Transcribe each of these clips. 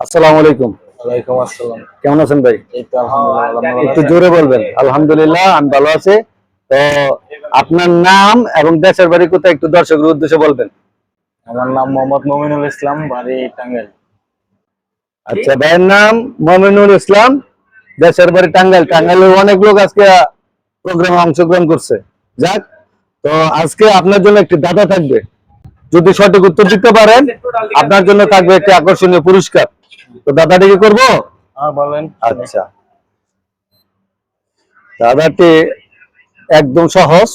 আসসালামু আলাইকুম। ওয়ালাইকুম আসসালাম। কেমন আছেন ভাই? এই তো আলহামদুলিল্লাহ একটু জোরে বলবেন। আলহামদুলিল্লাহ আমি ভালো আছি। তো আপনার নাম এবং দেশের বাড়ি কোথায় একটু দর্শকের উদ্দেশ্যে বলবেন। আমার নাম মোহাম্মদ মমিনুল ইসলাম বাড়ি টাঙ্গাইল। আচ্ছা ভাইয়ের নাম মমিনুল ইসলাম দেশের বাড়ি টাঙ্গাইল। টাঙ্গাইলের অনেক লোক আজকে প্রোগ্রামে অংশগ্রহণ করছে। যাক তো আজকে আপনার জন্য একটি দাদা থাকবে। যদি সঠিক উত্তর দিতে পারেন আপনার জন্য থাকবে একটি আকর্ষণীয় পুরস্কার। তো দাদাটি কি করব? হ্যাঁ বলেন। আচ্ছা। দাদাটি একদম সহজ।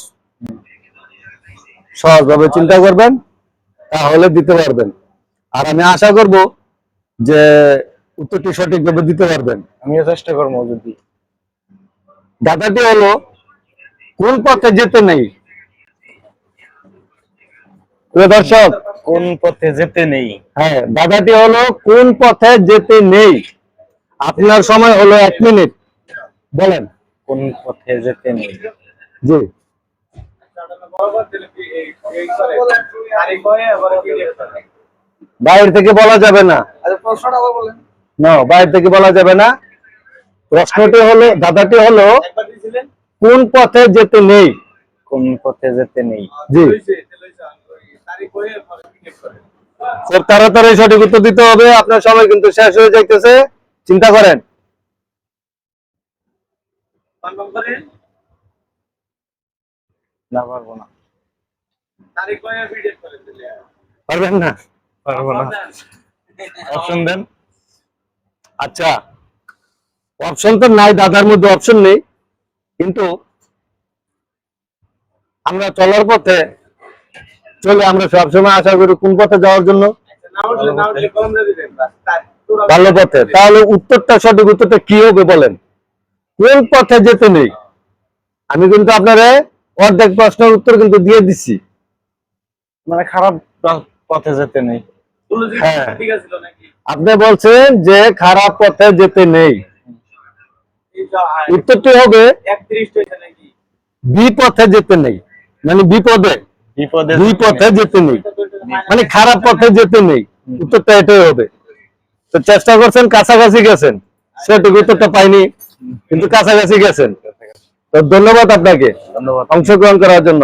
সহজভাবে চিন্তা করবেন তাহলে দিতে পারবেন। আর আমি আশা করব যে উত্তরটি সঠিকভাবে দিতে পারবেন। আমিও চেষ্টা করব যদি। দাদাটি হলো কোন পথে যেতে নেই? প্রিয় দর্শক কোন পথে যেতে নেই? হ্যাঁ দাদাটি হলো কোন পথে যেতে নেই? আপনার সময় হলো এক মিনিট। বলেন। কোন পথে যেতে নেই? জি। বাইরে থেকে বলা যাবে না। না বাইরে থেকে বলা যাবে না। প্রশ্নটি হলো দাদাটি হলো কোন পথে যেতে নেই? কোন পথে যেতে নেই? জি। খুব তাড়াতাড়ি সঠিক উত্তর দিতে হবে আপনার সময় কিন্তু শেষ হয়ে যাইতেছে। চিন্তা করেন। না পারব না। পারবেন না? পারব না। অপশন দেন। আচ্ছা অপশন তো নাই দাদার মধ্যে অপশন নেই। কিন্তু আমরা চলার পথে চলে আমরা সবসময় আশা করি কোন পথে যাওয়ার জন্য? ভালো পথে তাহলে উত্তরটা সঠিক উত্তরটা কি হবে বলেন? কোন পথে যেতে নেই? আমি কিন্তু আপনারে অর্ধেক প্রশ্নের উত্তর কিন্তু দিয়ে দিচ্ছি মানে খারাপ পথে যেতে নেই। হ্যাঁ। আপনি বলছেন যে খারাপ পথে যেতে নেই। উত্তরটি হবে বিপথে যেতে নেই। মানে বিপদে। বিপদে পথে যেতে নেই। মানে খারাপ পথে যেতে নেই। উত্তরটা এটাই হবে। তো চেষ্টা করছেন কাছাকাছি গেছেন। সঠিক উত্তরটা পাইনি কিন্তু কাছাকাছি গেছেন। তো ধন্যবাদ আপনাকে। অংশগ্রহণ করার জন্য।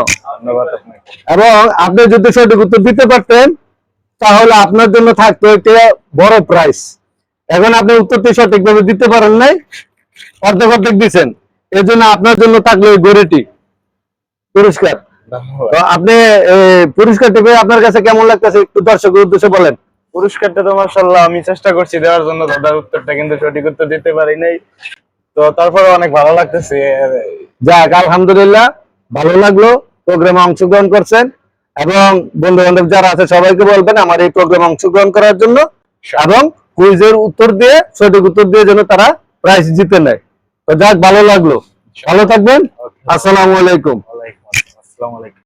এবং আপনি যদি সঠিক উত্তর দিতে পারতেন তাহলে আপনার জন্য থাকতো একটি বড় প্রাইস এখন আপনি উত্তরটি সঠিকভাবে দিতে পারেন নাই অর্ধেক অর্ধেক দিচ্ছেন। এর জন্য আপনার জন্য থাকল গড়িটি পুরস্কার। তো আপনি এই পুরস্কারটি আপনার কাছে কেমন লাগতেছে? একটু দর্শকের উদ্দেশ্যে বলেন। পুরস্কারটা তো মার্শাল্লাহ আমি চেষ্টা করছি দেওয়ার জন্য দাদার উত্তরটা কিন্তু সঠিক উত্তর দিতে পারি নাই। তো তারপরে অনেক ভালো লাগতেছে। যাক আলহামদুলিল্লাহ ভালো লাগল। প্রোগ্রামে অংশগ্রহণ করছেন। এবং বন্ধু বান্ধব যারা আছে সবাইকে বলবেন আমার এই প্রোগ্রামে অংশগ্রহণ করার জন্য। এবং কুইজের উত্তর দিয়ে সঠিক উত্তর দিয়ে যেন তারা প্রাইজ জিতে নেয়। তো যাক ভালো লাগল। ভালো থাকবেন। আসসালামু আলাইকুম। আসসালামু আলাইকুম।